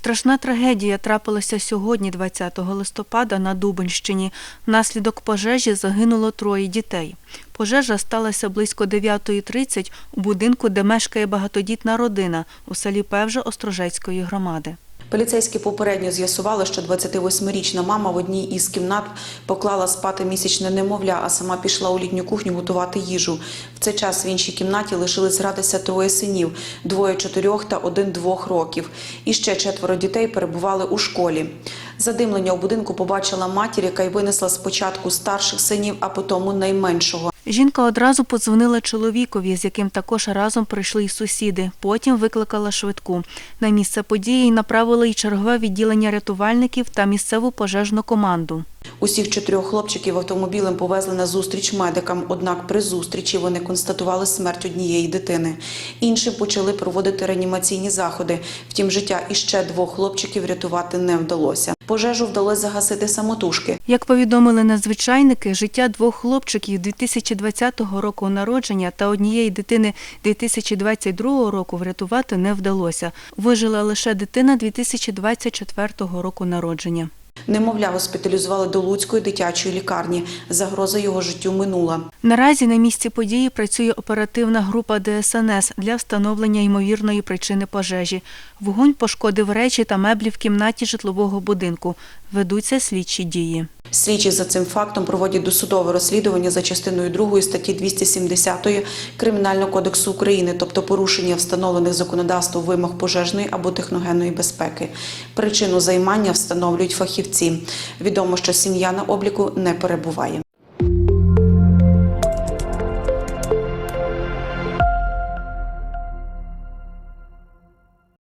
Страшна трагедія трапилася сьогодні, 20 листопада, на Дубинщині. Внаслідок пожежі загинуло троє дітей. Пожежа сталася близько 9.30 у будинку, де мешкає багатодітна родина у селі Певжа Острожецької громади. Поліцейські попередньо з'ясували, що 28-річна мама в одній із кімнат поклала спати місячне немовля, а сама пішла у літню кухню готувати їжу. В цей час в іншій кімнаті лишились гратися троє синів – двоє чотирьох та один двох років. І ще четверо дітей перебували у школі. Задимлення у будинку побачила матір, яка й винесла спочатку старших синів, а потім найменшого. Жінка одразу подзвонила чоловікові, з яким також разом прийшли й сусіди. Потім викликала швидку. На місце події направили й чергове відділення рятувальників та місцеву пожежну команду. Усіх чотирьох хлопчиків автомобілем повезли на зустріч медикам, однак при зустрічі вони констатували смерть однієї дитини. Іншим почали проводити реанімаційні заходи. Втім, життя іще двох хлопчиків рятувати не вдалося. Пожежу вдалося загасити самотужки. Як повідомили надзвичайники, життя двох хлопчиків 2020 року народження та однієї дитини 2022 року врятувати не вдалося. Вижила лише дитина 2024 року народження. Немовля госпіталізували до Луцької дитячої лікарні. Загроза його життю минула. Наразі на місці події працює оперативна група ДСНС для встановлення ймовірної причини пожежі. Вогонь пошкодив речі та меблі в кімнаті житлового будинку. Ведуться слідчі дії. Слідчі за цим фактом проводять досудове розслідування за частиною 2 статті 270 Кримінального кодексу України, тобто порушення встановлених законодавством вимог пожежної або техногенної безпеки. Причину займання встановлюють фахівці. Відомо, що сім'я на обліку не перебуває.